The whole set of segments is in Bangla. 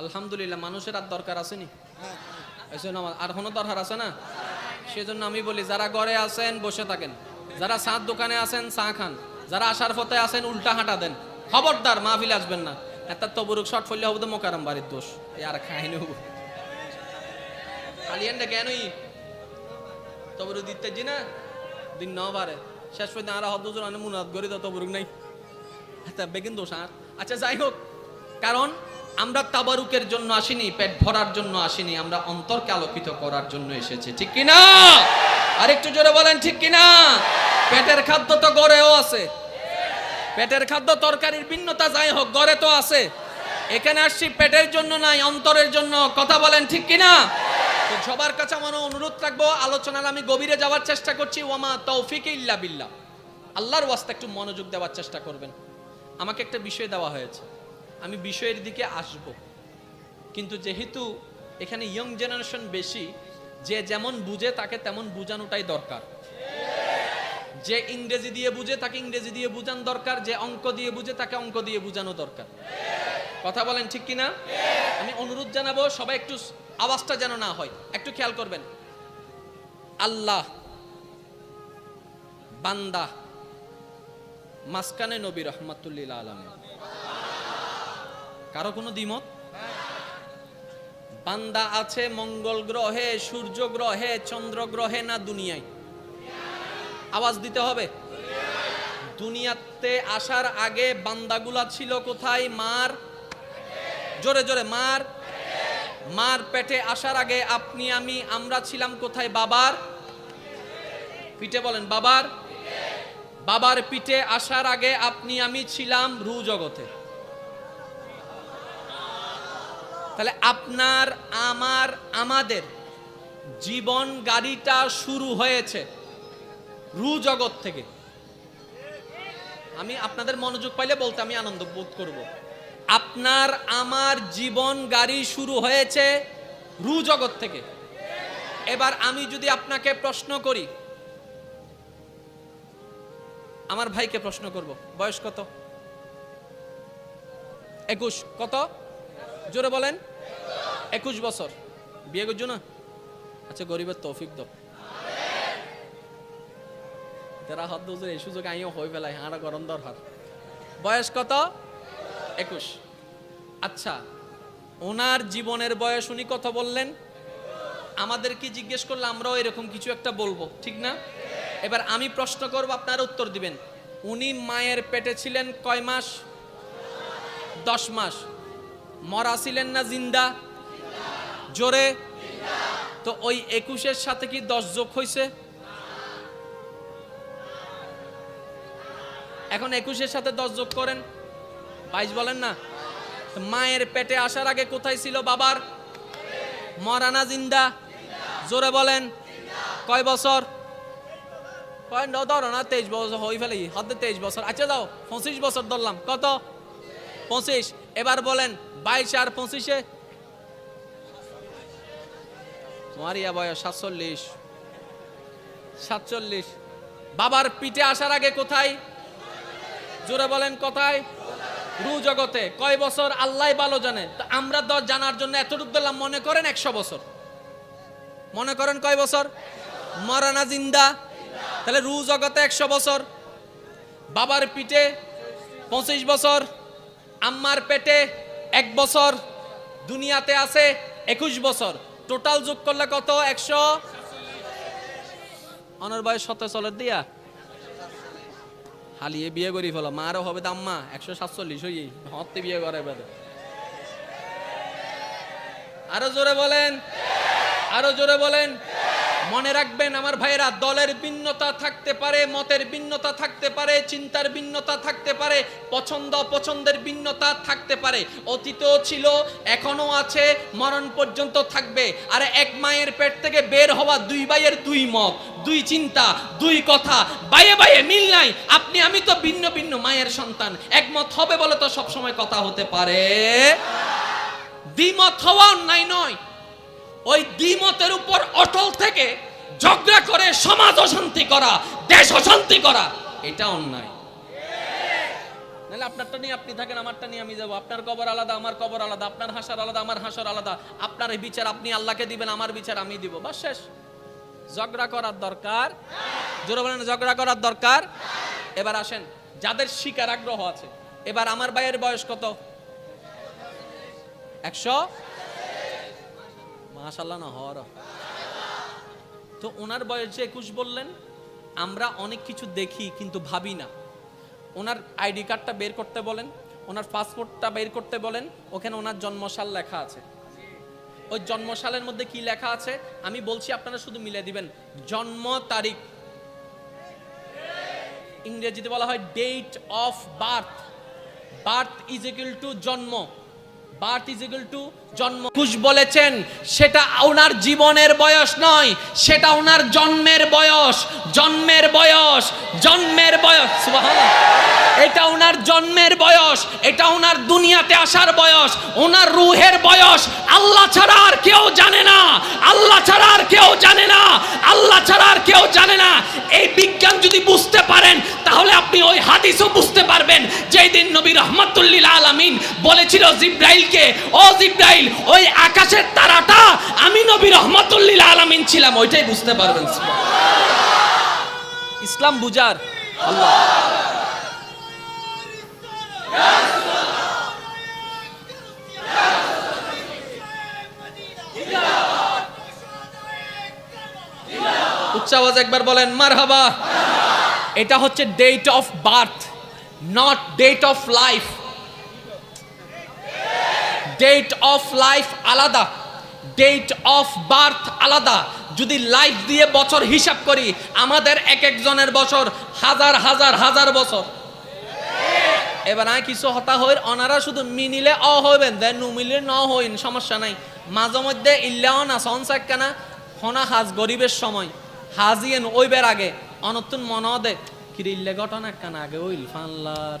আলহামদুলিল্লাহ, মানুষের আর দরকার আসেনি। আর কোনো দরকার আছে না? সেজন্য আমি বলি, যারা ঘরে আছেন, বসে থাকেন। যারা চাঁদ দোকানে আছেন, চা খান। যারা আসার পথে আছেন, উল্টা হাঁটা দেন। খবরদার, মাহফিল আসবেন না। একটা তবরুক শর্ট ফললে হবে তো মোকারম বাড়ির দোষ। আর খাইনি হব এন্ডে কেনই? তবরুক দিতে না? দিন ন বারে শেষ পর্যন্ত আর হদ্দুজন আনে মুনাদ করি তো তবরুক নাই। বেগিন দোষ আর। আচ্ছা যাই হোক। কারণ আমরা তাবারুকের জন্য আসিনি, পেট ভরার জন্য আসিনি, আমরা অন্তরকে আলোকিত করার জন্য এসেছি। ঠিক কিনা? আরেকটু জোরে বলেন, ঠিক কিনা? পেটের খাদ্য তো গড়েও আছে। পেটের খাদ্য তরকারির ভিন্নতা যাই হোক, গড়ে তো আছে। এখানে আসছি, পেটের জন্য নাই, অন্তরের জন্য। কথা বলেন, ঠিক কিনা? তো সবার কাছে আমার অনুরোধ রাখব, আলোচনার আমি গভীরে যাওয়ার চেষ্টা করছি ওমা তৌফিক ইল্লা বিল্লাহ। আল্লাহর ওয়াস্তে একটু মনোযোগ দেওয়ার চেষ্টা করবেন। আমাকে একটা বিষয় দেওয়া হয়েছে। আমি বিষয়ের দিকে আসব। কিন্তু যেহেতু এখানে ইয়ং জেনারেশন বেশি, যে যেমন বুঝে তাকে তেমন বুঝানোটাই দরকার। যে ইংরেজি দিয়ে বুঝে তাকে ইংরেজি দিয়ে বুঝান দরকার, যে অঙ্ক দিয়ে বুঝে তাকে অঙ্ক দিয়ে বুঝানো দরকার। কথা বলেন ঠিক কিনা? আমি অনুরোধ জানাব, সবাই একটু আওয়াজটা যেন না হয়, একটু খেয়াল করবেন। আল্লাহ, বান্দা মাসকানে নবী রহমাতুল্লিল আলম কারও কোনো দ্বিমত? বান্দা আছে মঙ্গল গ্রহে, সূর্য গ্রহে, চন্দ্র গ্রহে না দুনিয়ায়? আওয়াজ দিতে হবে। দুনিয়াতে আসার আগে বান্দাগুলা ছিল কোথায়? মার? জোরে জোরে, মার। মার পেটে আসার আগে আপনি, আমি, আমরা ছিলাম কোথায়? বাবার? পিঠে বলেন, বাবার। বাবার পিঠে আসার আগে আপনি, আমি ছিলাম রু জগতে তাহলে আপনার, আমার, আমাদের জীবন গাড়িটা শুরু হয়েছে রু জগৎ থেকে। আমি আপনাদের মনোযোগ পাইলে বলতে আমি আনন্দ বোধ করব। আপনার, আমার জীবন গাড়ি শুরু হয়েছে রু জগৎ থেকে। এবার আমি যদি আপনাকে প্রশ্ন করি, আমার ভাইকে প্রশ্ন করব। বয়স কত? একুশ। কত? জোরে বলেন। একুশ বছর। বিয়ে করছ না? আচ্ছা গরিবের তৌফিক দাও। তারা হাত দুজোর এই সুযোগ আইও হয়ে ফেলাই, হাঁড়া গরম দরকার। বয়স কত? একুশ। আচ্ছা ওনার জীবনের বয়স উনি কত বললেন? আমাদের কি জিজ্ঞেস করলে আমরাও এরকম কিছু একটা বলব, ঠিক না? এবার আমি প্রশ্ন করব, আপনারা উত্তর দিবেন। উনি মায়ের পেটে ছিলেন কয় মাস? দশ মাস। মরা ছিলেন না জিন্দা? জোরে? তো ওই একুশের সাথে কি দশ যোগ হয়েছে এখন একুশের সাথে দশ যোগ করেন। বাইশ বলেন না? মায়ের পেটে আসার আগে কোথায় ছিল বাবার? মরানা জিন্দা? জোরে বলেন। কয় বছর? কয় ধরো না, তেইশ বছর হয়ে ফেলে। হাতে তেইশ বছর। আচ্ছা দাও, পঁচিশ বছর ধরলাম। কত? পঁচিশ। এবার বলেন বাইশ আর পঁচিশে? তোমার ইয়া বয়স সাতচল্লিশ। সাতচল্লিশ। বাবার পিঠে আসার আগে কোথায়? জোরে বলেন কোথায়? রু জগতে। কয় বছর? আল্লাহ ভালো জানে। তো আমরা দশ জানার জন্য এতটুকু দিলাম, মনে করেন একশো বছর? মনে করেন কয় বছর? মরানা জিন্দা। তাহলে রু জগতে একশো বছর। বাবার পিঠে পঁচিশ বছর। আম্মার পেটে এক বছর দুনিয়াতে আছে একুশ বছর। টোটাল যোগ করলে কত? একশো? অনর বয়স সতেরো চলের দিয়া। হালিয়ে বিয়ে করি ফেলো। মারও হবে দাম মা একশো সাতচল্লিশ হই। হতে বিয়ে করে আরও জোরে বলেন। আরও জোরে বলেন। মনে রাখবেন আমার ভাইয়েরা, দলের ভিন্নতা থাকতে পারে, মতের ভিন্নতা থাকতে পারে, চিন্তার ভিন্নতা থাকতে পারে, পছন্দ পছন্দের ভিন্নতা থাকতে পারে। অতীতও ছিল এখনও আছে, মরণ পর্যন্ত থাকবে। আর এক মায়ের পেট থেকে বের হওয়া দুই ভাইয়ের দুই মত, দুই চিন্তা, দুই কথা বাইয়ে বাইয়ে মিল নাই। আপনি, আমি তো ভিন্ন ভিন্ন মায়ের সন্তান। একমত হবে বলে তো সব সময় কথা হতে পারে। দ্বিমত হওয়া অন্যায় নয়। ওই দ্বিমতের উপর অটল থেকে ঝগড়া করে সমাজ অশান্তি করা, দেশ অশান্তি করা, এটা অন্যায়। নাহলে আপনারটা নিয়ে আপনি থাকেন, আমারটা নিয়ে আমি যাব। আপনার কবর আলাদা, আমার কবর আলাদা, আপনার হাসার আলাদা, আমার হাসার আলাদা। আপনার এই বিচার আপনি আল্লাহকে দিবেন, আমার বিচার আমি দিব। বাস শেষ। ঝগড়া করার দরকার? জোরে বলেন, ঝগড়া করার দরকার? এবার আসেন, যাদের শিকার আগ্রহ আছে, এবার আমার ভাইয়ের বয়স কত? একশো? মাশাল্লাহ না হর তো ওনার বয়স যে একুশ বললেন, আমরা অনেক কিছু দেখি কিন্তু ভাবি না। ওনার আইডি কার্ডটা বের করতে বলেন, ওনার পাসপোর্টটা বের করতে বলেন, ওখানে ওনার জন্মসাল লেখা আছে। ওই জন্মসালের মধ্যে কি লেখা আছে? আমি বলছি আপনারা শুধু মিলে দিবেন, জন্ম তারিখ। ইংরেজিতে বলা হয় date of birth birth is equal to জন্ম। বার্থ ইজ ইকুয়াল টু জন্ম খুশ বলেছেন, সেটা ওনার জীবনের বয়স নয়, সেটা ওনার জন্মের বয়স জন্মের বয়স জন্মের বয়স এটা ওনার জন্মের বয়স, এটা ওনার দুনিয়াতে আসার বয়স, ওনার রুহের বয়স, আল্লাহ ছাড়া আর কেউ জানে না, আল্লাহ ছাড়া আর কেউ জানে না, আল্লাহ ছাড়া আর কেউ জানে না। এই বিজ্ঞান যদি বুঝতে পারেন, তাহলে আপনি ওই হাদিসও বুঝতে পারবেন যেই দিন নবী রহমতুল্লিল আলামিন বলেছিল জিব্রাইলকে, ও জিব্রাইল ওই আকাশের তারাটা আমি নবী রহমতুল্লিল আলামিন ছিলাম, ওইটাই বুঝতে পারবেন। ইসলাম বুজার আল্লাহ। একবার বলেন, মারহাবা। এটা হচ্ছে date of birth not date of life date of life আলাদা। ডেট অফ বার্থ আলাদা। যদি লাইফ দিয়ে বছর হিসাব করি, আমাদের এক একজনের বছর হাজার হাজার হাজার বছর। এবার আর কিছু হতা হইর, অনারা শুধু মিনিলে অ হইবেন দেন নুমিলে ন হইন, সমস্যা নাই। মাঝে মধ্যে ইল্লাও না সনসাক কেনা হনা হাজ গরিবের সময়। হাজিয়েন ওইবের আগে। অনতুন মন কিরে ইল্লে ঘটনা কান আগে, ওইল ফানলার।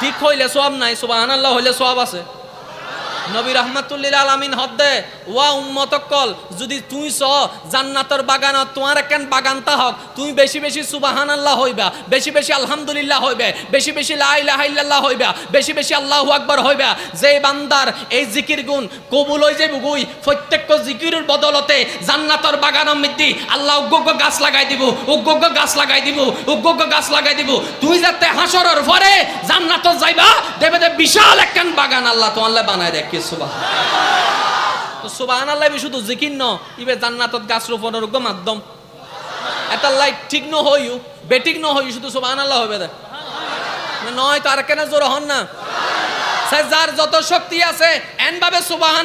ঠিক হইলে সব নাই সুবাহান আনাল্লাহ হইলে সব আছে। নবী রহমাতুল্লিল আলামিন হদ্দে, ওয়া উম্মত কল যদি তুই স জান্নাতর বাগান তোমার কেন বাগানতা হক, তুমি বেশি বেশি সুবাহান আল্লাহ হইবা, বেশি বেশি আলহামদুলিল্লাহ হইবে, বেশি বেশি লা ইলাহা হইবা, বেশি বেশি আল্লাহু আকবার হইবা যে বান্দার এই জিকির গুণ কবুল হই যাইব গুই, প্রত্যেক জিকিরের বদলতে জান্নাতর বাগানের মধ্যে আল্লাহ উগ্গ গাছ লাগাই দিব উগ্গ গাছ লাগাই দিব উগ্গ গাছ লাগাই দিব। তুই যাতে হাসরের পরে জান্নাতর যাইবা, দেবে বিশাল একখান বাগান আল্লাহ তোমাল্লে বানায় দেখ কি সুবাহ আল্লাহ হন যত শক্তি আছে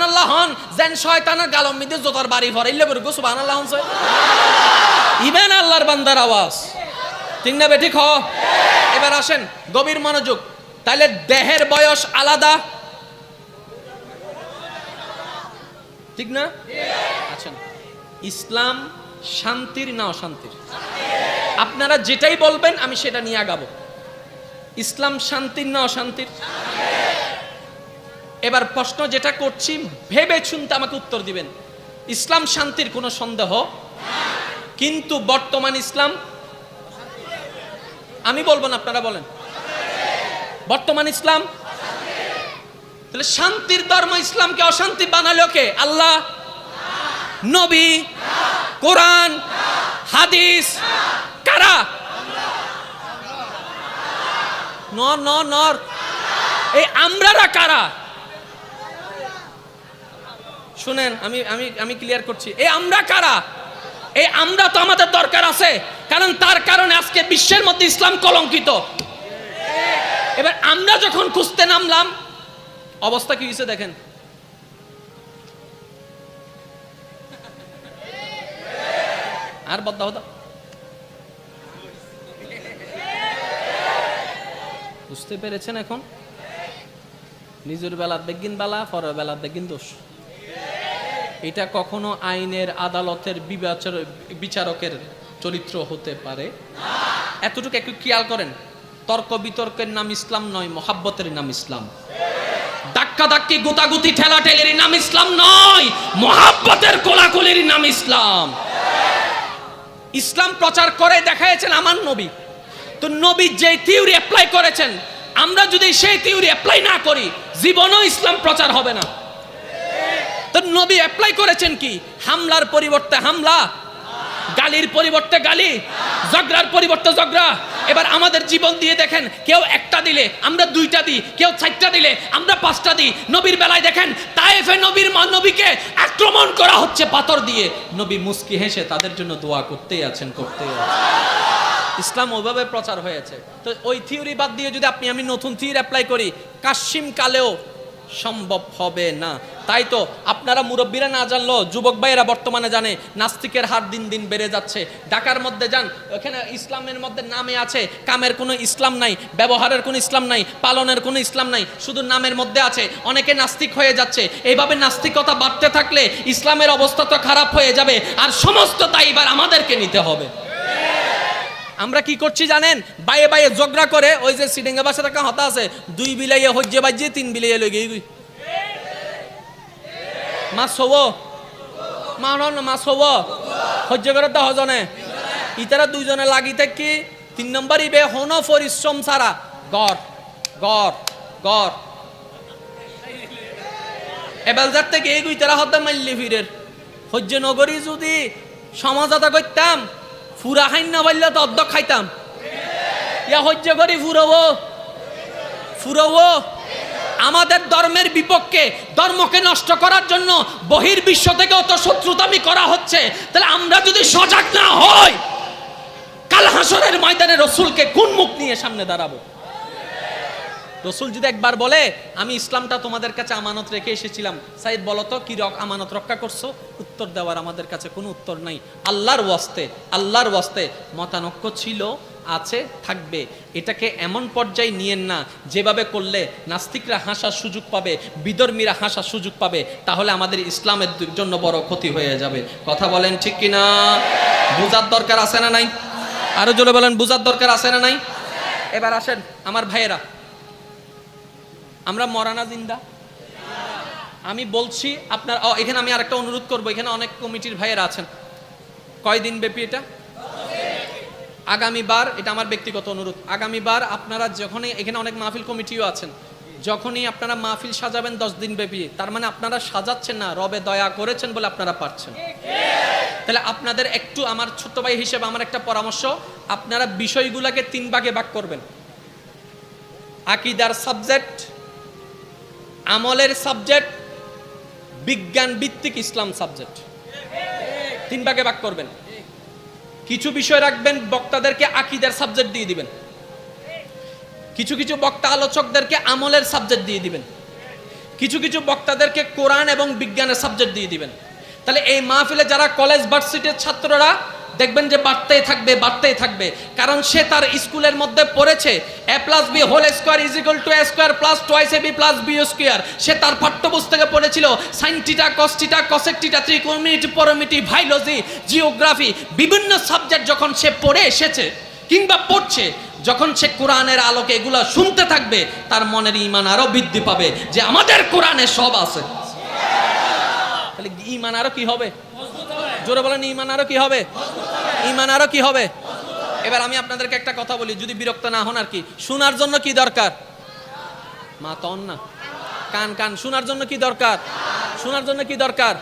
আল্লাহ হন শয়তানের গালম মিদে জোতার বাড়ি ভরে। আল্লাহ হন ইবেন আল্লাহর বান্দার আওয়াজ। ঠিক না বেঠিক হ? এবার আসেন, গভীর মনোযোগ। তাহলে দেহের বয়স আলাদা ঠিক না? আচ্ছা ইসলাম শান্তির না অশান্তির? আপনারা যেটাই বলবেন, আমি সেটা নিয়ে আগাবো। ইসলাম শান্তির না অশান্তির? এবার প্রশ্ন যেটা করছি, ভেবে শুনতে আমাকে উত্তর দিবেন। ইসলাম শান্তির কোনো সন্দেহ? কিন্তু বর্তমান ইসলাম, আমি বলব না, আপনারা বলেন। বর্তমান ইসলাম তাহলে শান্তির ধর্ম ইসলামকে অশান্তি বানালো কে? আল্লাহ? নবী? কোরআন? হাদিস? কারা? নর নর নর। এই আমরারা কারা? শুনেন, আমি আমি আমি ক্লিয়ার করছি। এই আমরা কারা? এই আমরা তো আমাদের দরকার আছে, কারণ তার কারণে আজকে বিশ্বের মধ্যে ইসলাম কলঙ্কিত। এবার আমরা যখন খুঁজতে নামলাম অবস্থা কি হয়েছে দেখেন? আর বদ্দা হতো বুঝতে পেরেছেন এখন? নিজের বেলার বেগিন বেলা, পরের বেলার বেগিন দোষ। এটা কখনো আইনের আদালতের বিচারকের চরিত্র হতে পারে। এতটুকু একটু খেয়াল করেন, তর্ক বিতর্কের নাম ইসলাম নয়, মহাব্বতের নাম ইসলাম। ধাক্কা ধাক্কি গুতাগুতি ঠেলা ঠেলের নাম ইসলাম নয়, মহাব্বতের কোলাকুলির নাম ইসলাম। ইসলাম প্রচার করে দেখাইছেন আমার নবী। তো নবী যে থিওরি অ্যাপ্লাই করেছেন, আমরা যদি সেই থিওরি অ্যাপ্লাই না করি, জীবনও ইসলাম প্রচার হবে না। তো নবী অ্যাপ্লাই করেছেন কি? হামলার পরিবর্তে হামলা গালির পরিবর্তে গালি, ঝগড়ার পরিবর্তে ঝগড়া। এবার আমাদের জীবন দিয়ে দেখেন, কেউ একটা দিলে আমরা দুইটা দিই, কেউ চারটা দিলে আমরা পাঁচটা দিই। নবীর বেলায় দেখেন তাইফে নবীর নবীকে আক্রমণ করা হচ্ছে পাথর দিয়ে। নবী মুস্কি হেসে তাদের জন্য দোয়া করতেই আছেন আছেন। ইসলাম ওইভাবে প্রচার হয়েছে। তো ওই থিওরি বাদ দিয়ে যদি আপনি, আমি নতুন থিওরি অ্যাপ্লাই করি কাশিম কালেও সম্ভব হবে না। তাই তো আপনারা মুরব্বীরা না জানলো যুবক ভাইয়েরা বর্তমানে জানে, নাস্তিকের হার দিন দিন বেড়ে যাচ্ছে। ঢাকার মধ্যে যান, ওখানে ইসলামের মধ্যে নামে আছে, কামের কোনো ইসলাম নাই, ব্যবহারের কোনো ইসলাম নাই, পালনের কোনো ইসলাম নাই, শুধু নামের মধ্যে আছে। অনেকে নাস্তিক হয়ে যাচ্ছে। এইভাবে নাস্তিকতা বাড়তে থাকলে ইসলামের অবস্থা তো খারাপ হয়ে যাবে, আর সমস্ত দায়ীবার আমাদেরকে নিতে হবে। আমরা কি করছি জানেন? বাইয়ে বাইয়ে ঝগড়া করে ওই যে সিডেঙ্গা বাসার একটা হতা আছে, দুই বিলাইয়ে হজ্জে বাজিয়ে তিন বিলাইয়ে লই গই মাছ হব মা ন মাছ হব হজ্জে করে তো হজনে ইতারা দুইজনে লাগি থাকি, তিন নম্বর ইবে হন পরিশ্রম সারা। গড় গড় গড়। এবার যার থেকে এই গুই তারা হতে মাইলি ফিরের। হজ্জ নগরী যদি সমাজতা করতাম ফুরা খাইন না পারলে তো অর্ধ খাইতাম। ইয়া সহ্য করি ফুরবো। ফুরবো। আমাদের ধর্মের বিপক্ষে ধর্মকে নষ্ট করার জন্য বহির বিশ্ব অত শত্রুতামি করা হচ্ছে। তাহলে আমরা যদি সজাগ না হই, কাল হাসরের ময়দানে রসুলকে কোন মুখ নিয়ে সামনে দাঁড়াবো? রসুল যদি একবার বলে, আমি ইসলামটা তোমাদের কাছে আমানত রেখে এসেছিলাম। সাইদ, বলো তো, কি রক, আমানত রক্ষা করছ? উত্তর দেওয়ার আমাদের কাছে কোনো উত্তর নাই। আল্লাহর ওয়াস্তে আল্লাহর ওয়াস্তে মতানক্য ছিল, আছে, থাকবে। এটাকে এমন পর্যায়ে নিয়েন না, যেভাবে করলে নাস্তিকরা হাসার সুযোগ পাবে, বিধর্মীরা হাসার সুযোগ পাবে, তাহলে আমাদের ইসলামের জন্য বড় ক্ষতি হয়ে যাবে। কথা বলেন ঠিক কিনা? বুঝার দরকার আছে না নাই? আরও জোরে বলেন, বুঝার দরকার আছে না নাই? এবার আসেন, আমার ভাইয়েরা আমরা মরানা জিন্দা? আমি বলছি আপনার এখানে আমি আরেকটা অনুরোধ করব, এখানে অনেক কমিটির ভাইয়েরা আছেন। কয়দিন ব্যাপী এটা? আগামীবার, এটা আমার ব্যক্তিগত অনুরোধ, আগামীবার আপনারা যখনই, এখানে অনেক মাহফিল কমিটিও আছেন, যখনই আপনারা মাহফিল সাজাবেন দশ দিন ব্যাপী, তার মানে আপনারা সাজাচ্ছেন না, রবে দয়া করেছেন বলে আপনারা পারছেন। তাহলে আপনাদের একটু আমার ছোট্ট ভাই হিসেবে আমার একটা পরামর্শ, আপনারা বিষয়গুলোকে তিন ভাগে ভাগ করবেন। আকিদার সাবজেক্ট আমলের সাবজেক্ট বিজ্ঞান ভিত্তিক ইসলাম সাবজেক্ট তিন ভাগে ভাগ করবেন। কিছু বিষয় রাখবেন, বক্তাদেরকে আকিদার সাবজেক্ট দিয়ে দিবেন। কিছু কিছু বক্তা আলোচকদেরকে আমলের সাবজেক্ট দিয়ে দিবেন। কিছু কিছু বক্তাদেরকে কোরআন এবং বিজ্ঞানের সাবজেক্ট দিয়ে দিবেন। তাহলে এই মাহফিলে যারা কলেজ ভার্সিটির ছাত্ররা দেখবেন যে বাড়তেই থাকবে বাড়তেই থাকবে। কারণ সে তার স্কুলের মধ্যে পড়েছে। A plus B whole square is equal to A square plus twice A B plus B square সে তার পাঠ্যপুস্তকে পড়েছিল সাইনটিটা কস্টিটা কসেকটিটা ত্রিকোণমিটি পরমিটি ভাইলজি, জিওগ্রাফি, বিভিন্ন সাবজেক্ট যখন সে পড়ে এসেছে কিংবা পড়ছে, যখন সে কোরআনের আলোকে এগুলা শুনতে থাকবে, তার মনের ইমান আরও বৃদ্ধি পাবে যে আমাদের কোরআনে সব আছে। তাহলে ইমান আরও কি হবে? জোরে বলেন, ইমান আরও কি হবে? ইমান আরও কি হবে? এবার আমি আপনাদেরকে একটা কথা বলি, যদি বিরক্ত না হন আর কি। শোনার জন্য কি দরকার? মা তন না। কান কান, শোনার জন্য কি দরকার? শোনার জন্য কি দরকার?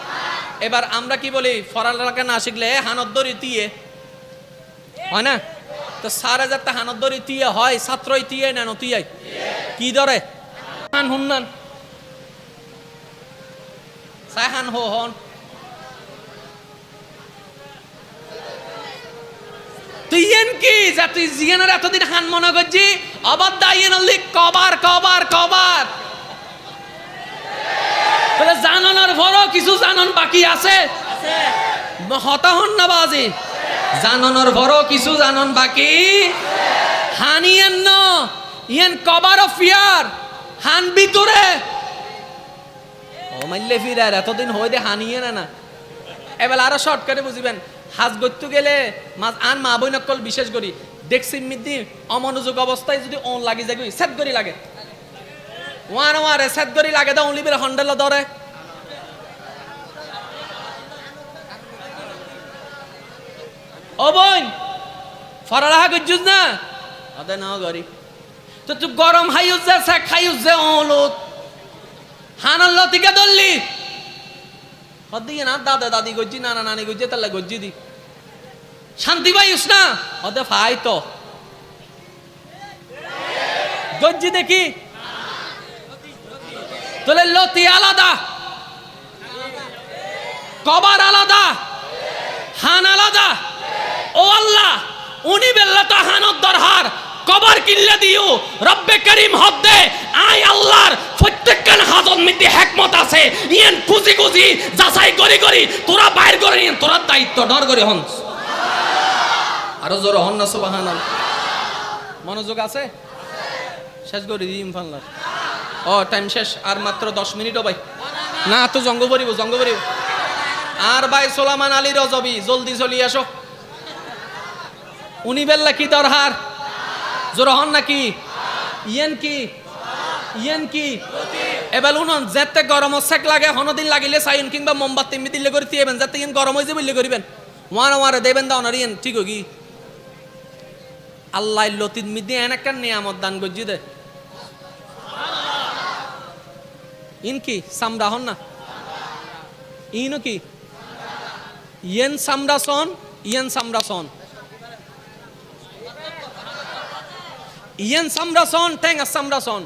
এবার আমরা কি বলি, ফরাল এলাকা না শিখলে হানদ্দরি তিয়ে। হয় না? তো সারা যাতে হানদ্দরি তিয়ে হয়, ছাত্রই তিয়ে নেন তিয়াই। কি ধরে হান হুন্নান সাহান হো হন। তুই এন কি? যা তুই এতদিন হান মনে করছি, আবার কবার কবার কবার। কিছু জানন বাকি আছে? হতাহন না কিছু জানন বাকি? হানিয়েন ন, ইয়েন কবার অফ ইয়ার হান ভিতরে। মাইলে ফিরে এতদিন হয়ে দে হানিয়ে না না। এবার আরও শর্টকাটে বুঝিবেন। হাজ গত্তু গেলে মাছ আন মা বই নকল বিশেষ করি। দেখছি মিদি অমনোযোগ অবস্থায় যদি অন লাগি যায় সেট করি লাগে। ওয়ান ওয়ারে সেট করি লাগে দা, অনলি বের হন্ডেল ধরে। ও বোন ফরালাহা গজ্জুজ না? আদে না গরি তো তুই গরম হাইউজ যা খাইউজ যে অলত হানাল লতিকে দল্লি। হদিকে না, দাদা দাদি গজ্জি, নানা নানি গজ্জি তাহলে গজ্জি দি। শান্তি পাইস না। হদে ফাই তো। গজ্জি দেখি। তোলে লতি আলাদা। কবার আলাদা। হান আলাদা। ও আল্লাহ, উনি বেল্লা তো হানত দরহার। কবার কিনলে দিও। রব্বে করিম হক দে। আই আল্লাহর প্রত্যেকখান হাজত মিটি হেকমত আছে। ইয়েন খুশি খুশি যাচাই করি করি, তোরা বাইর করে নিন তোরা দায়িত্ব ডর করে হন। আরও জোর হন না সুবাহান মনোযোগ আছে? শেষ করে দিই ইমফাল্লার ও টাইম শেষ। আর মাত্র দশ মিনিটও ভাই। না, তো জঙ্গ ভরিব জঙ্গ ভরিব। আর ভাই, সোলামান আলী রজবি, জলদি চলি আসো। উনি বেল্লা কি দরহার? জোর হন নাকি? ইয়েন কি? ইয়েন কি? এবার উনন যেতে গরম সেক লাগে হনদিন লাগিলে সাইন কিংবা মোমবাতি মি দিলে করে তিয়েবেন যাতে ইয়েন গরম হয়েছে বললে করিবেন। ওয়ান ওয়ারে দেবেন দাও না ইয়েন, ঠিক কি আল্লাহ লতিন মিদি এন একটা নিয়ামত দান গজ্জি দে। ইন কি? সামরা হন না। ইনও কি? ইয়েন সামরা সন, ইয়েন সামরা ইয়েন সামরা সন ঠেং সামরা সন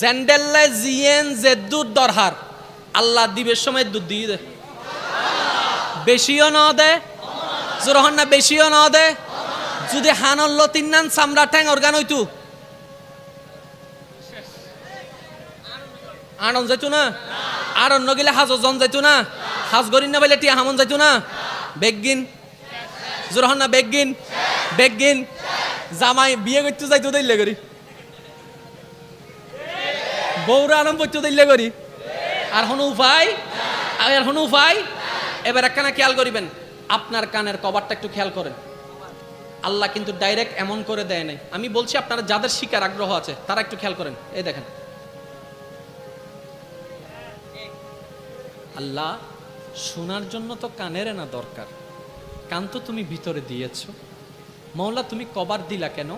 জেন্ডেল্লে জিয়েন যে দুধ দরহার। আল্লাহ দিবের সময় দুধ দিয়ে দে। বেশিও ন দে। জোরহন না, বেশিও ন দে। যদি হানল্ল তিন্নান সামরা ঠ্যাং অর্গান হইতু। আনন্দ যাইতো না? আর অন্য গেলে হাজ জন যাইতো না? হাজ গরিন না বলে টিয়া হামন যাইতো না? বেগিন জোরহন না বেগিন বেগিন জামাই বিয়ে করতে যাইতো দিল্লে করি বউরা আনন্দ করতে দিল্লে করি আর হন উপায় আর হন উপায় এবার একখানা খেয়াল করিবেন, আপনার কানের কভারটা একটু খেয়াল করেন। আল্লাহ কিন্তু ডাইরেক্ট এমন করে দেয় নাই। আমি বলছি আপনারা যাদের শিকার আগ্রহ আছে, তারা একটু খেয়াল করেন। এই দেখেন। আল্লাহ, শোনার জন্য তো কানের না দরকার। কান তো তুমি ভিতরে দিয়েছ। মৌলা তুমি কবার দিলা কেন?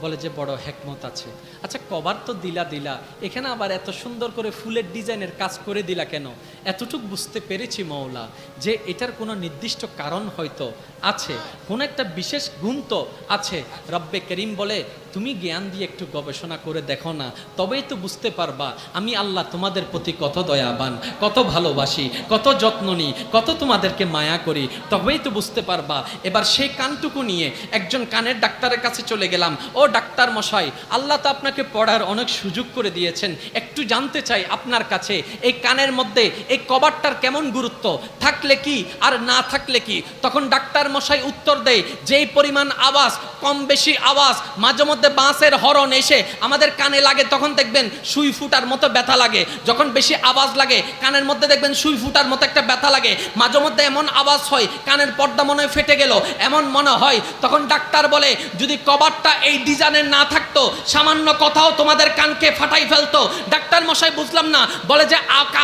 বলে যে বড় হেকমত আছে। আচ্ছা কবার তো দিলা দিলা। এখানে আবার এত সুন্দর করে ফুলের ডিজাইনের কাজ করে দিলা কেন? এতটুক বুঝতে পেরেছি মৌলা যে এটার কোনো নির্দিষ্ট কারণ হয়তো আছে, কোনো একটা বিশেষ গুণ তো আছে। রব্বে করিম বলে, তুমি জ্ঞান দিয়ে একটু গবেষণা করে দেখো না, তবেই তো বুঝতে পারবা আমি আল্লাহ তোমাদের প্রতি কত দয়াবান, কত ভালোবাসি, কত যত্ন নিই, কত তোমাদেরকে মায়া করি, তবেই তো বুঝতে পারবা। এবার সেই কানটুকু নিয়ে একজন কানের ডাক্তারের কাছে চলে গেলাম। ও ডাক্তার মশাই, আল্লাহ তো আপনাকে পড়ার অনেক সুযোগ করে দিয়েছেন। একটু জানতে চাই আপনার কাছে, এই কানের মধ্যে, এই কভারটার কেমন গুরুত্ব? থাকলে কি আর না থাকলে কি? তখন ডাক্তার মশাই উত্তর দেয়, যেই পরিমাণ আওয়াজ, কম বেশি আওয়াজ, মাঝে মধ্যে বাঁশের হরণ এসে আমাদের কানে লাগে, তখন দেখবেন সুই ফুটার মতো ব্যথা লাগে। যখন বেশি আওয়াজ লাগে, কানের মধ্যে দেখবেন সুই ফুটার মতো একটা ব্যথা লাগে। মাঝে মধ্যে এমন আওয়াজ হয়, কানের পর্দা মনে ফেটে গেল, এমন মনে হয়, তখন ডাক্তার বলে, যদি কভারটা এই ডিজাইনের না থাকতো, সামান্য কথাও তোমাদের কানকে ফাটাই ফেলতো। ডাক্তার মশাই, বুঝলাম না। বলে যে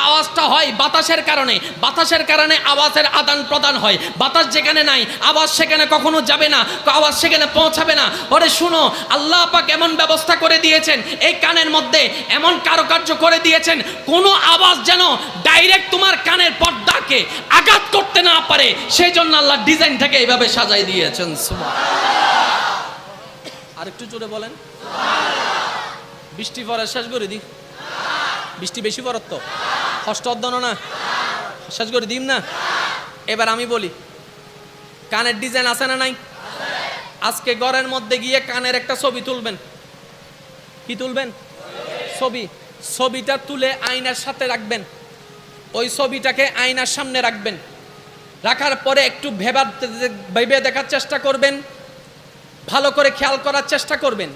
আওয়াজটা হয় বাতাসের কারণে। বাতাসের কারণে আওয়াজের আদান প্রদান হয়। বাতাস যেখানে নাই, আওয়াজ সেখানে কখনো যাবে না আওয়াজ সেখানে পৌঁছাবে না। ওরে শুনো, আল্লাহ পাক এমন ব্যবস্থা করে দিয়েছেন, এই কানের মধ্যে এমন কারুকার্য করে দিয়েছেন, কোনো আওয়াজ যেন ডাইরেক্ট তোমার কানের পর্দাকে আঘাত করতে না পারে। সেই জন্য আল্লাহ ডিজাইনটাকে এইভাবে সাজাই দিয়েছেন। আর একটু জোরে বলেন। বৃষ্টি পরে শেষ করে দি বৃষ্টি বেশি পড়ত তো। কষ্ট অধ্যয়ন না। শেষ করে দিম না। এবার আমি বলি, কানের ডিজাইন আছে না নাই? আজকে ঘরের মধ্যে গিয়ে কানের একটা ছবি তুলবেন। কি তুলবেন? ছবি। ছবিটা তুলে আয়নার সাথে রাখবেন। ওই ছবিটাকে আয়নার সামনে রাখবেন। রাখার পরে একটু ভেবার ভেবে দেখার চেষ্টা করবেন। ভালো করে খেয়াল করার চেষ্টা করবেন।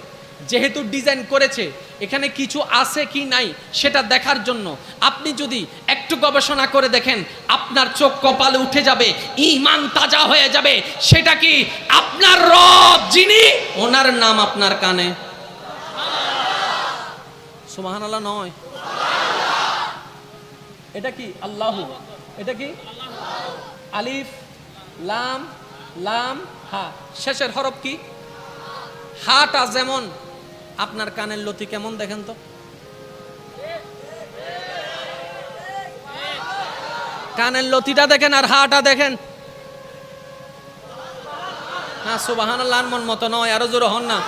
যেহেতু ডিজাইন করেছে, এখানে কিছু আছে কি নাই সেটা দেখার জন্য। আপনি যদি একটু গবেষণা করে দেখেন, আপনার চোখ কপালে উঠে যাবে ইমান তাজা হয়ে যাবে। সেটা কি আপনার রব, যিনি? ওনার নাম আপনার কানে। সুবাহান আল্লাহ নয়। এটা কি? আল্লাহ এটা কি? আলিফ, লাম লাম, হা। শেষের হরফ কি? হাটা যেমন আপনার কানের লতি কেমন দেখেন তো? কানের লতিটা দেখেন আর হাটা দেখেন। হ্যাঁ সুবাহান মন মতো নয়, আরও জোর হন না।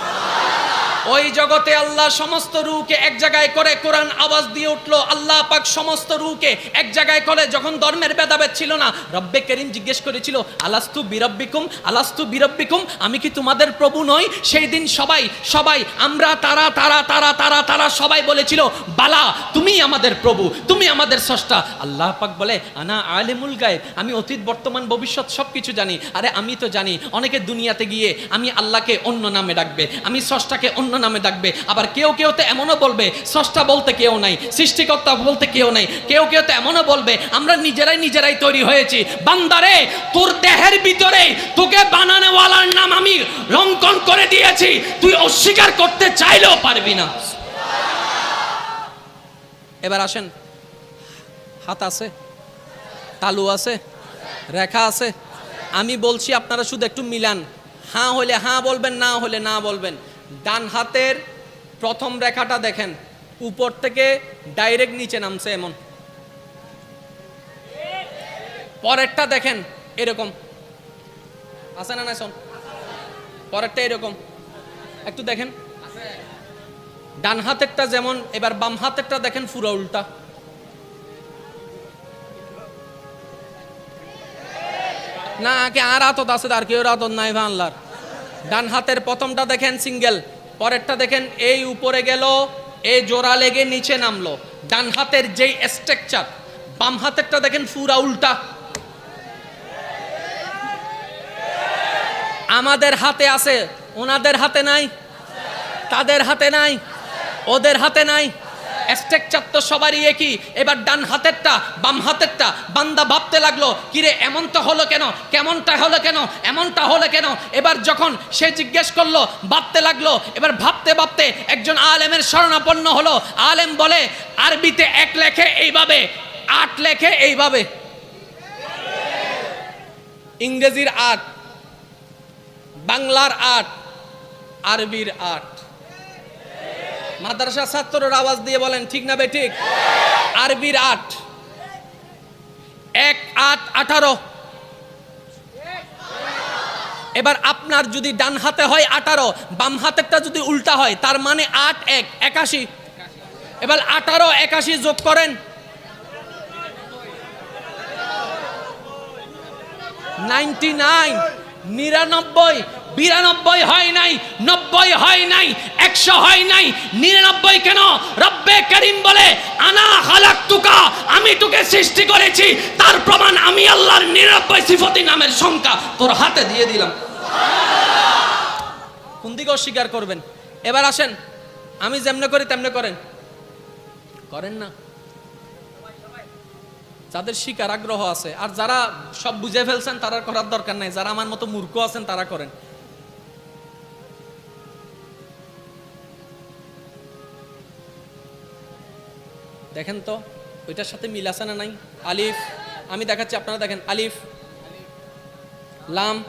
ওই জগতে আল্লাহ সমস্ত রুকে এক জায়গায় করে কোরআন আওয়াজ দিয়ে উঠল, আল্লাহ পাক সমস্ত রুকে এক জায়গায় করে। যখন ধর্মের ভেদাভেদ ছিল না, রব্বে করিম জিজ্ঞেস করেছিল, আলাস্তু বিরব্বিকুম? আলাস্তু বিরব্বিকুম? আমি কি তোমাদের প্রভু নই? সেই দিন সবাই সবাই, আমরা তারা তারা তারা তারা তারা সবাই বলেছিল, বালা তুমি আমাদের প্রভু, তুমি আমাদের স্রষ্টা। আল্লাহ পাক বলে, আনা আলেমুল গায়েব, আমি অতীত, বর্তমান, ভবিষ্যৎ সব কিছু জানি। আরে আমি তো জানি, অনেকে দুনিয়াতে গিয়ে আমি আল্লাহকে অন্য নামে ডাকবে, আমি স্রষ্টাকে অন্য নামে ডাকবে। আবার কেউ কেউ তো এমনও বলবে, স্রষ্টা বলতে কেউ নাই, সৃষ্টিকর্তা বলতে কেউ নাই, কেউ কেউ তো এমনও বলবে, আমরা নিজেরাই নিজেরাই তৈরি হয়েছি। বান্দারে, তোর দেহের ভিতরে তোকে বানানোওয়ালার নাম আমি লঙ্কন করে দিয়েছি। তুই অস্বীকার করতে চাইলেও পারবি না। এবার আসেন। হাত আছে, তালু আছে, রেখা আছে। আমি বলছি আপনারা শুধু একটু মিলান। হাঁ হলে হাঁ বলবেন, না হলে না বলবেন। ডান হাতের প্রথম রেখাটা দেখেন, উপর থেকে ডাইরেক্ট নিচে নামছে এমন। পরেরটা দেখেন, এরকম। আছে না শোন? পরেরটা এরকম। একটু দেখেন। ডান হাতেরটা যেমন, এবার বাম হাতেরটা দেখেন পুরো উল্টা। না কে আর আতত আছে, আর কেউ আতত নাই ভাঙলার ডান হাতের প্রথমটা দেখেন সিঙ্গেল, পরেরটা দেখেন এই উপরে গেল, এই জোড়া লেগে নিচে নামলো। ডান হাতের যেই স্ট্রাকচার বাম হাতেরটা দেখেন পুরা উল্টা। আমাদের হাতে আছে, ওনাদের হাতে নাই, তাদের হাতে নাই, ওদের হাতে নাই। স্ট্রাকচার তো সবারই একই। এবার ডান হাতেরটা, বাম হাতেরটা, বান্দা ভাবতে লাগল, কিরে, এমনটা হলো কেন? কেমনটা হলো কেন? এমনটা হলো কেন? এবার যখন সে জিজ্ঞেস করল, ভাবতে লাগল, এবার ভাবতে ভাবতে একজন আলেমের শরণাপন্ন হলো। আলেম বলে, আরবিতে এক লেখে এইভাবে, আট লেখে এইভাবে। ইংরেজির আট, বাংলার আট, আরবির আট। মাদ্রাসা ছাত্রর আওয়াজ দিয়ে বলেন, ঠিক না বে, ঠিক? আরবির আট। এক, আট, আঠারো। এবার আপনার যদি ডান হাতে হয় আঠারো, বাম হাতেরটা যদি উল্টা হয়, তার মানে আট, এক, একাশি। এবার আঠারো, একাশি যোগ করেন। নাইনটি নাইন, নিরানব্বই বিরানব্বই হয় নাই, নব্বই হয় নাই, একশো হয় নাই, নিরানব্বই কেন? রব্বে করিম বলে, আনা হালাক তুকা আমি তোকে সৃষ্টি করেছি, তার প্রমাণ আমি আল্লাহর নিরানব্বই সিফতি নামের সংখ্যা তোর হাতে দিয়ে দিলাম। কোন দিকে অস্বীকার করবেন? এবার আসেন, আমি যেমনে করি তেমনে করেন। করেন না। যাদের শিকার আগ্রহ আছে, আর যারা সব বুঝে ফেলছেন, তারা করার দরকার নাই, যারা আমার মতো মূর্খ আছেন, তারা করেন। দেখেন তো, ওইটার সাথে মিল আছে না নাই? আলিফ, আমি দেখাচ্ছি, আপনারা দেখেন, আলিফ, লাম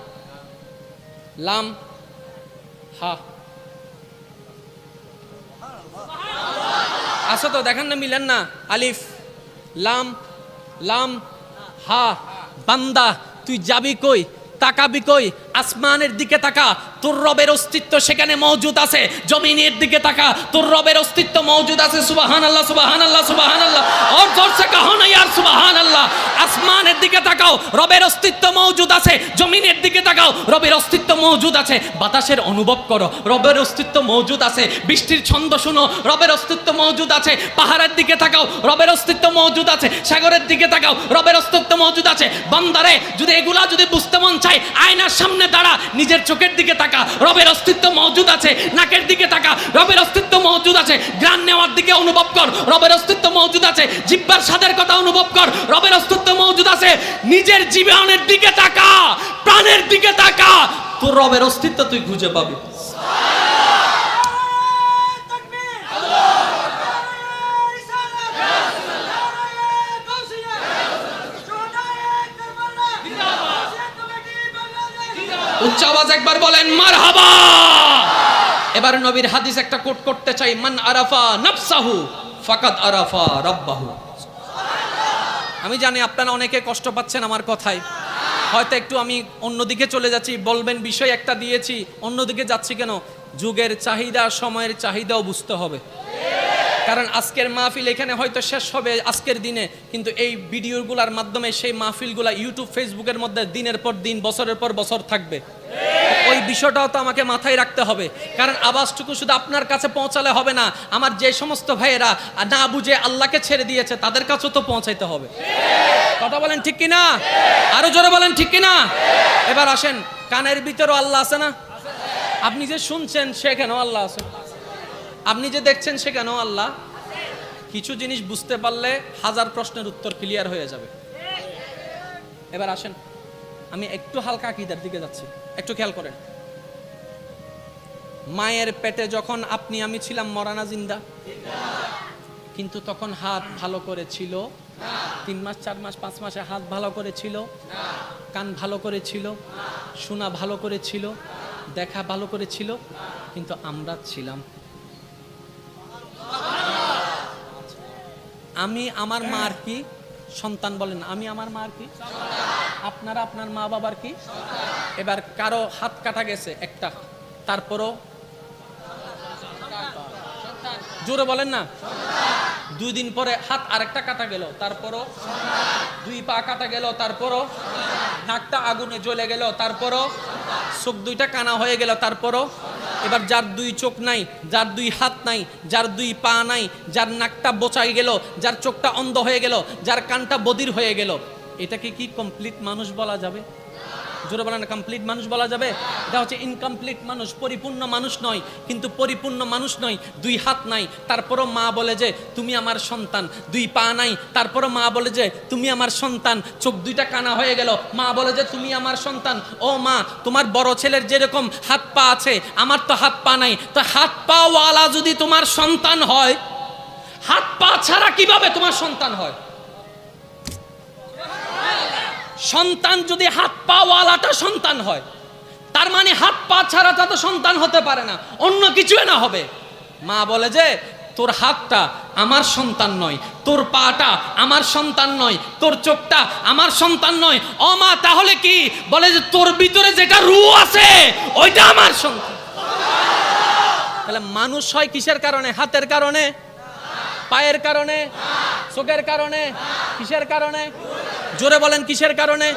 লাম, হা। আসো তো, দেখেন না, মিলেন না। আলিফ, লাম লাম, হা। বান্দা, তুই যাবি কই? তাকাবি কই? আসমানের দিকে তাকা, তোর রবের অস্তিত্ব সেখানে মজুদ আছে। জমিনের দিকে তাকা, তোর রবের অস্তিত্ব মজুদ আছে। সুবাহান আল্লাহ সুবাহান আল্লাহ সুবাহান আল্লাহ ওর জোর সে কাহো না ইয়ার সুবাহান আল্লাহ আসমানের দিকে তাকাও, রবের অস্তিত্ব মজুদ আছে। জমিনের দিকে তাকাও, রবের অস্তিত্ব মজুদ আছে। বাতাসের অনুভব করো, রবের অস্তিত্ব মজুদ আছে। বৃষ্টির ছন্দ শুনো, রবের অস্তিত্ব মজুদ আছে। পাহাড়ের দিকে তাকাও, রবের অস্তিত্ব মজুদ আছে। সাগরের দিকে তাকাও, রবের অস্তিত্ব মজুদ আছে। বান্দারে, যদি এগুলা যদি বুঝতে মন চায়, আয়নার সামনে সামনে দাঁড়া, নিজের চোখের দিকে তাকা। রবের অস্তিত্ব মজুদ আছে, নাকের দিকে তাকা। রবের অস্তিত্ব মজুদ আছে গ্রান নেওয়ার দিকে অনুভব কর। রবের অস্তিত্ব মজুদ আছে, জিব্বার স্বাদের কথা অনুভব কর। রবের অস্তিত্ব মজুদ আছে, নিজের জীবনের দিকে তাকা, প্রাণের দিকে তাকা। তোর রবের অস্তিত্ব তুই খুঁজে পাবি। উচ্চ আওয়াজ একবার বলেন, মারহাবা! এবার নবীর হাদিস একটা কোট করতে চাই, মান আরাফা নাফসাহু, ফাকাদ আরাফা রাব্বাহু। আমি জানি আপনারা অনেকে কষ্ট পাচ্ছেন আমার কথায়। হয়তো একটু আমি অন্যদিকে চলে যাচ্ছি, বলবেন বিষয় একটা দিয়েছি, অন্যদিকে যাচ্ছি কেন? যুগের চাহিদা, সময়ের চাহিদাও বুঝতে হবে। কারণ আজকের মাহফিল এখানে হয়তো শেষ হবে আজকের দিনে, কিন্তু এই ভিডিওগুলোর মাধ্যমে সেই মাহফিলগুলা ইউটিউব, ফেসবুকের মধ্যে দিনের পর দিন, বছরের পর বছর থাকবে। ওই বিষয়টাও তো আমাকে মাথায় রাখতে হবে। কারণ আওয়াজটুকু শুধু আপনার কাছে পৌঁছালে হবে না, আমার যে সমস্ত ভাইয়েরা না বুঝে আল্লাহকে ছেড়ে দিয়েছে, তাদের কাছেও তো পৌঁছাইতে হবে। কথা বলেন ঠিক কিনা? আরও জোরে বলেন ঠিক কিনা? এবার আসেন, কানের ভিতরেও আল্লাহ আছে না? আপনি যে শুনছেন সেখানেও আল্লাহ আছে? আপনি যে দেখছেন সেখানেও আল্লাহ? কিছু জিনিস বুঝতে পারলে হাজার প্রশ্নের উত্তর ক্লিয়ার হয়ে যাবে। এবার আসেন, আমি একটু হালকা আকিদার দিকে যাচ্ছি। একটু খেয়াল করেন। মায়ের পেটে যখন আপনি, আমি ছিলাম মরানা জিন্দা। কিন্তু তখন হাত ভালো করে ছিল তিন মাস, চার মাস, পাঁচ মাসে হাত ভালো করে ছিল কান ভালো করে ছিল শোনা ভালো করে ছিল দেখা ভালো করে ছিল কিন্তু আমরা ছিলাম আমি আমার মার কি সন্তান বলেন, আমি আমার মার কি? আপনারা আপনার মা বাবার কি? এবার কারও হাত কাটা গেছে একটা, তারপরও জোরে বলেন না। দুই দিন পরে হাত আরেকটা কাটা গেল, তারপরও দুই পা কাটা গেল, তারপরও নাকটা আগুনে জ্বলে গেল, তারপরও চোখ দুইটা কানা হয়ে গেল, তারপরও এবার যার দুই চোখ নাই, যার দুই হাত নাই, যার দুই পা নাই, যার নাকটা বোচাই গেল, যার চোখটা অন্ধ হয়ে গেল, যার কানটা বদির হয়ে গেল, এটাকে কি কমপ্লিট মানুষ বলা যাবে? জোরে বলেন কমপ্লিট মানুষ বলা যাবে? এটা হচ্ছে ইনকমপ্লিট মানুষ, পরিপূর্ণ মানুষ নয়, কিন্তু পরিপূর্ণ মানুষ নয়, দুই হাত নাই। তারপরও মা বলে যে, তুমি আমার সন্তান। দুই পা নাই, তারপরও মা বলে যে, তুমি আমার সন্তান। চোখ দুইটা কানা হয়ে গেল, মা বলে যে, তুমি আমার সন্তান। ও মা, তোমার বড় ছেলের যেরকম হাত পা আছে, আমার তো হাত পা নাই। তো হাত পাওয়ালা যদি তোমার সন্তান হয়, হাত পা ছাড়া কীভাবে তোমার সন্তান হয়? সন্তান যদি হাত পা ওয়ালাটা সন্তান হয়, তার মানে হাত পা ছাড়াটা তো সন্তান হতে পারে না, অন্য কিছু না হবে। মা বলে যে, তোর হাতটা আমার সন্তান নয়, তোর পাটা আমার সন্তান নয়, তোর চোখটা আমার সন্তান নয়। ও মা, তাহলে কি? বলে যে, তোর ভিতরে যেটা রু আছে, ওইটা আমার সন্তান। তাহলে মানুষ হয় কিসের কারণে? হাতের কারণে? পায়ের কারণে? চোখের কারণে? কিসের কারণে? জোরে বলেন কিসের কারণে?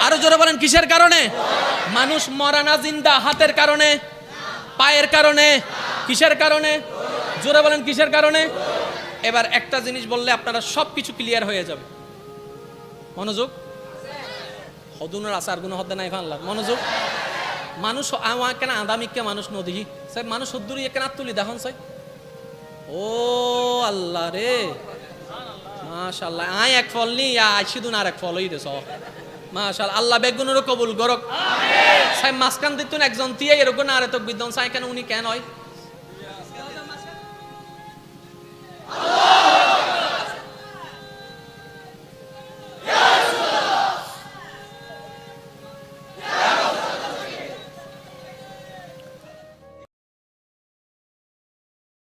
আরও জোরে বলেন কিসের কারণে? মানুষ মরানা জিন্দা হাতের কারণে? পায়ের কারণে? কিসের কারণে? জোরে বলেন কিসের কারণে? এবার একটা জিনিস বললে আপনারা সব কিছু ক্লিয়ার হয়ে যাবে। মনোযোগ? হদুনের আচার গুণ হদ্দে নাই ভাল্লাগ মনোযোগ? মানুষ আমার কেন আদামিককে মানুষ নদী? স্যার মানুষ হদ্দুরি কেন তুলি দেখুন স্যার ও আল্লাহ রে। মাশাল্লাহ আয় এক ফল নি আয় সিদুন আর এক ফল হইতেছ মাশাল আল্লাহ বেগুনেরও কবুল গরক সাই মাসকান দিতুন একজন তিয়া এরকম না আরে তো বিদ্যন সাই কেন উনি কেন হয়? আল্লাহ।